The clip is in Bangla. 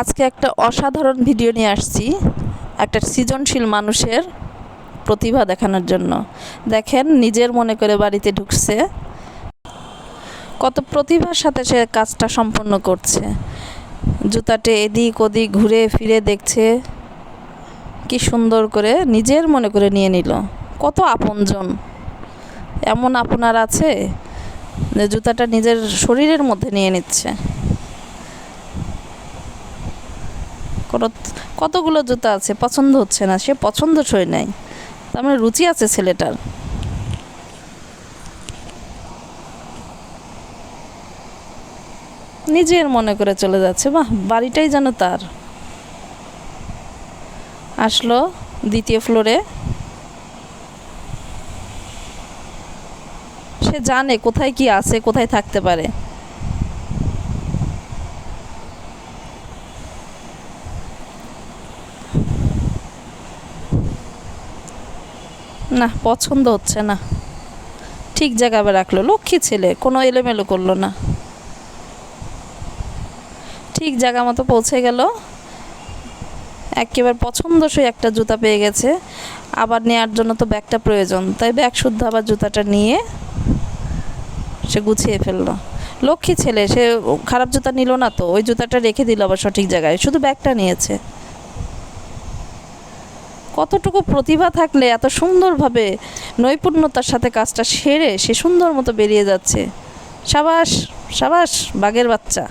আজকে একটা অসাধারণ ভিডিও নিয়ে আসছি। একটা সৃজনশীল মানুষের প্রতিভা দেখানোর জন্য। দেখেন, নিজের মনে করে বাড়িতে ঢুকছে। কত প্রতিভার সাথে সে কাজটা সম্পন্ন করছে। জুতাটে এদিক ওদিক ঘুরে ফিরে দেখছে। কি সুন্দর করে নিজের মনে করে নিয়ে নিল। কত আপনজন। এমন আপনার আছে যে জুতাটা নিজের শরীরের মধ্যে নিয়ে নিচ্ছে কোনো কতগুলো জুতা আছে, পছন্দ হচ্ছে না, সে পছন্দসই নাই। তার মানে রুচি আছে ছেলেটার। নিজের মনে করে চলে যাচ্ছে, বাহ, বাড়িটাই যেন তার। আসলো দ্বিতীয় ফ্লোরে। সে জানে কোথায় কি আছে, কোথায় থাকতে পারে। না, পছন্দ হচ্ছে না। ঠিক জায়গায় রাখল, লক্ষ্মী ছেলে, কোনো এলোমেলো করল না। ঠিক জায়গা মতো পৌঁছে গেল। একেবারে পছন্দসই একটা জুতা পেয়ে গেছে। আবার নেয়ার জন্য তো ব্যাগটা প্রয়োজন, তাই ব্যাগ শুদ্ধ আবার জুতাটা নিয়ে সে গুছিয়ে ফেলল। লক্ষ্মী ছেলে, সে খারাপ জুতা নিল না তো, ওই জুতাটা রেখে দিল আবার সঠিক জায়গায়, শুধু ব্যাগটা নিয়েছে। কতটুকু প্রতিভা থাকলে এত সুন্দরভাবে নৈপুণ্যতার সাথে কাজটা সেরে সে সুন্দর মতো বেরিয়ে যাচ্ছে? সাবাস সাবাস, বাঘের বাচ্চা।